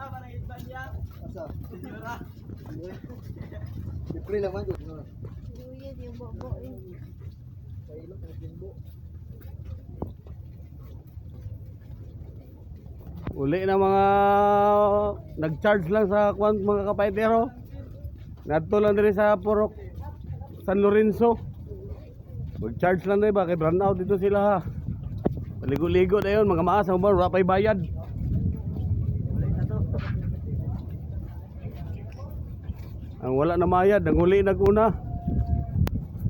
Tama na yung niya. Asa? Siyempre naman yung bobo eh. Timbo. Uli na mga nag-charge lang sa kwan mga kapaitero. Ngadto lang diri sa Purok San Lorenzo. Mag-charge lang dai ba kay brand out dito sila ha. Paligo-ligo na yun, mga maas ang wala pa'y bayad. Ang wala na mayad, ang huli naguna.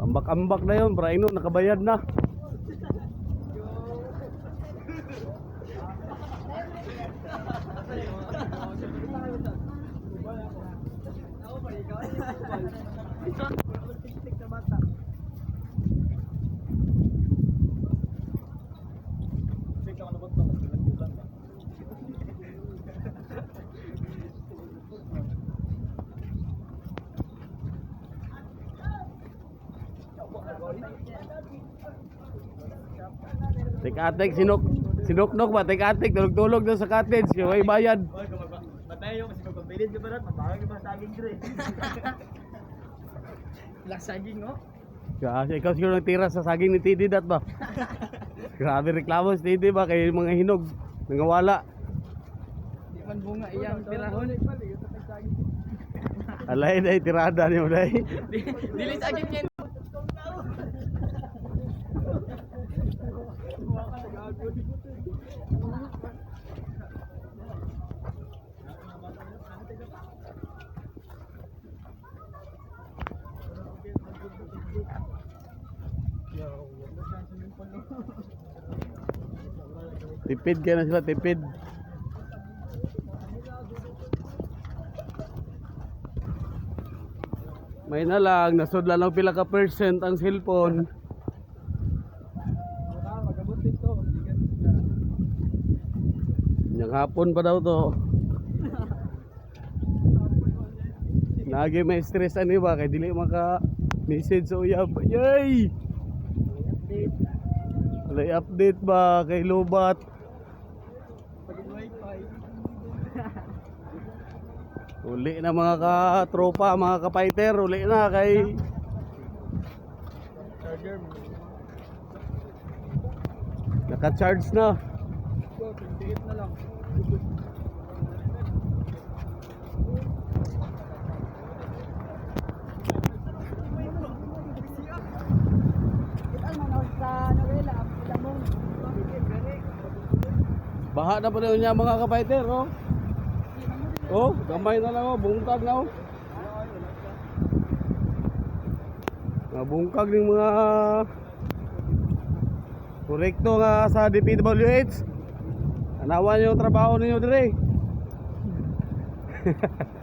Ambak-ambak na yun, para ino nakabayad na. Tik na mata. Tik ka manubot pa. Kulang ka. Tik-atik, sinuk, sinuknok ba? Tik-atik, tulog-tulog doon sa cottage. Yung may bayad. Matay yung kasi magpabilid ka ba rin, mabawag yung mga saging dre. Lang saging, no? Kasi ikaw siguro nagtira sa saging ni Tidi dat ba? Grabe reklamo si Tidi ba kay mga hinog. Nangawala. Di man bunga iyang pirahon. Alay na tirada niyo dai. Dili saging yan. Tipid ka na sila, tipid. May na lang, nasudlan ng pila ka percent ang cellphone. Magabot dito. Yung hapon pa daw to. Nagi may stress ani ba kay dili maka message sa uyab. Yay! Walay update ba kay Lobat? Uli na mga ka-tropa, mga ka-fighter, uli na kay naka-charge na. 28 na lang. Baha na pa niya mga ka-fighter, oh. Oh, gamay na lang oh, bungkag na oh. Nabungkag ng mga Korekto nga sa DPWH. Anawan yung trabaho ninyo dire.